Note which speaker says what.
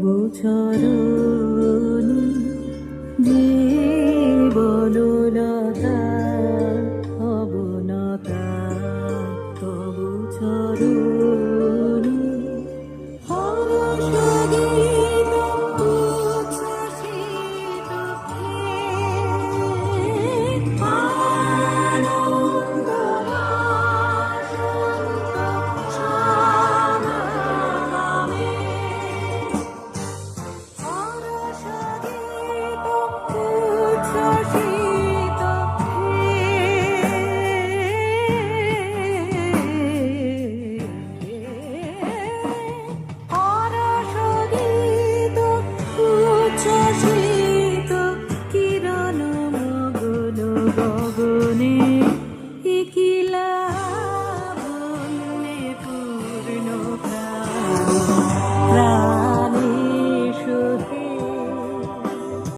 Speaker 1: নবচরণী জীবনলতা অবনতা তব চরণ প্রজ্বলিত কিরণ গগনে